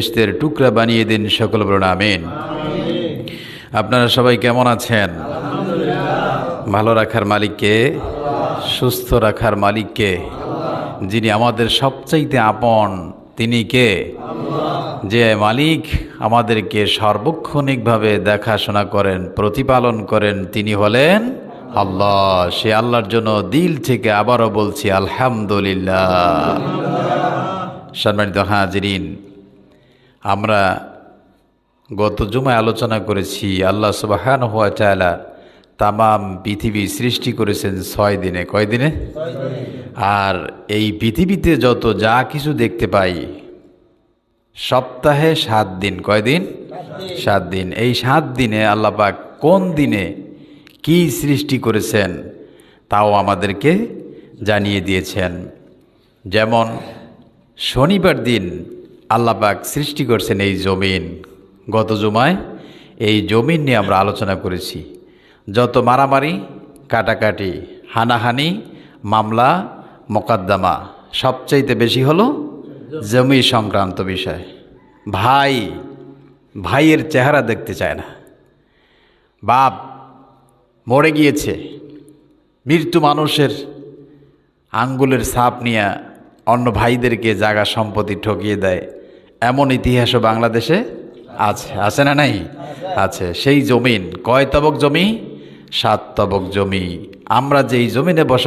বেহেশতের টুকরা বানিয়ে দিন সকল বলুন, আমিন। আপনারা সবাই কেমন আছেন? ভালো রাখার মালিককে, সুস্থ রাখার মালিককে, যিনি আমাদের সবচাইতে আপন, তিনি কে? যে মালিক আমাদেরকে সার্বক্ষণিকভাবে দেখাশোনা করেন, প্রতিপালন করেন, তিনি হলেন আল্লাহ। সে আল্লাহর জন্য দিল থেকে আবারও বলছি, আলহামদুলিল্লাহ। সম্মানিত হাজিরিন আমরা গত জুমায় আলোচনা করেছি, আল্লাহ সুবাহান হুয়া চায়লা তামাম পৃথিবী সৃষ্টি করেছেন ছয় দিনে। কয় দিনে? আর এই পৃথিবীতে যত যা কিছু দেখতে পাই, সপ্তাহে সাত দিন। কয়দিন সাত দিন। এই সাত দিনে আল্লাহ পাক কোন দিনে কি সৃষ্টি করেছেন, তাও আমাদেরকে জানিয়ে দিয়েছেন। যেমন শনিবার দিন আল্লাহ পাক সৃষ্টি করছেন এই জমিন। গত জুমায় এই জমিন নিয়ে আমরা আলোচনা করেছি। যত মারামারি, কাটাকাটি, হানাহানি, মামলা, মোকদ্দমা, সবচাইতে বেশি হলো জমি সংক্রান্ত বিষয়। ভাই, ভাইয়ের চেহারা দেখতে চায় না। বাপ মরে গিয়েছে। মৃত্যু মানুষের আঙ্গুলের ছাপ নিয়ে অন্য ভাইদেরকে জাগা সম্পত্তি ঠকিয়ে দেয়। এমন ইতিহাসও বাংলাদেশে আছে আছে না নাই? আছে। সেই জমিন কয় তবক জমি? সাত তবক জমি। আমরা যেই জমিনে বসবাস